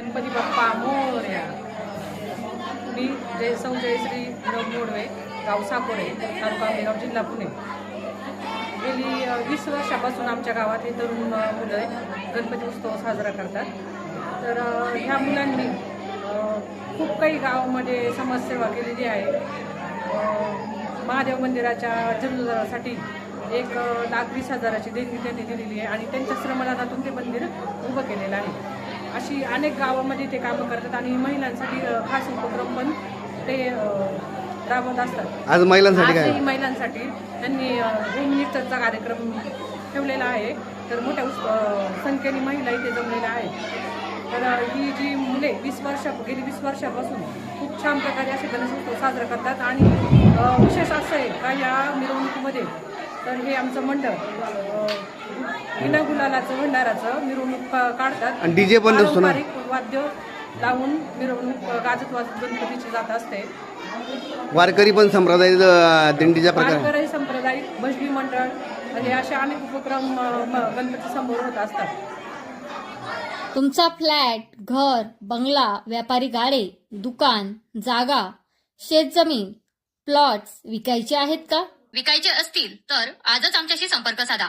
गणपती बाप्पा मोर्या मी जय सौ जयश्री विनोद मोडवे गाव साकोरे तालुका आंबेगाव जिल्हा पुणे. गेली वीस वर्षापासून आमच्या गावात हे तरुण मुलं आहे गणपती उत्सव साजरा करतात. तर ह्या मुलांनी खूप काही गावामध्ये समाजसेवा केलेली आहे. महादेव मंदिराच्या जीर्णोद्धारासाठी एक लाख वीस हजाराची देणगी त्यांनी दिलेली आहे आणि त्यांच्या श्रमदानातून ते मंदिर उभं केलेलं आहे. अशी अनेक गावामध्ये ते कामं करतात आणि महिलांसाठी खास उपक्रम पण ते राबवत असतात. आज महिलांसाठी काय? आजही महिलांसाठी त्यांनी अ, होम मिनिस्टरचा कार्यक्रम ठेवलेला आहे. तर मोठ्या उस- अ, संख्येने महिला इथे जमलेल्या आहेत. तर अ, ही जी मुले वीस वर्ष गेली वीस वर्षापासून खूप छान प्रकारे असे गणेशोत्सव साजरा करतात आणि अ, विशेष असं आहे का या मिरवणुकीमध्ये? तर हे आमचं मंडळ विना गुलालाचं भंडाराचं मिरवणूक काढतात. आणि DJ पण असतो ना? पारंपरिक वाद्य लावून मिरवणूक गाजत वाजत गणपतीची जात असते. वारकरी पण संप्रदाय अं, दिंडीच्या प्रकार? वारकरी संप्रदायिक भजनी मंडळ म्हणजे असे अनेक उपक्रम अ, म- गणपती समोर होत असतात. तुमचा फ्लॅट घर बंगला व्यापारी गाडे दुकान जागा शेतजमीन प्लॉट्स विकायचे आहेत का? विकायचे असतील तर आजच आमच्याशी संपर्क साधा.